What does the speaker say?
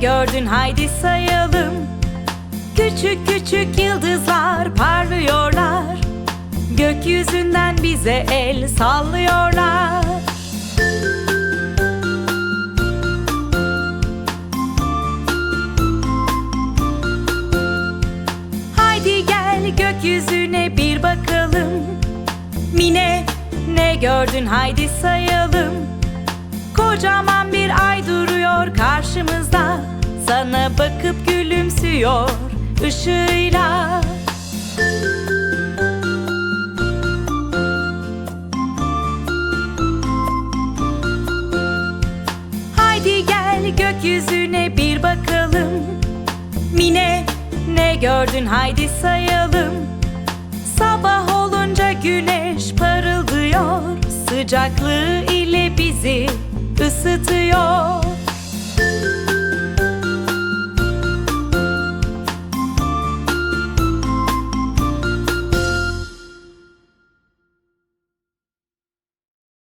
gördün? Haydi sayalım. Küçük küçük yıldızlar parlıyorlar. Gökyüzünden bize el sallıyorlar. Haydi gel gökyüzüne bir bakalım. Mine ne gördün? Haydi sayalım. Kocaman bir ay duruyor karşımızda Bakıp gülümsüyor ışığıyla. Haydi gel gökyüzüne bir bakalım. Mine ne gördün? Haydi sayalım. Sabah olunca güneş parıldıyor. Sıcaklığı ile bizi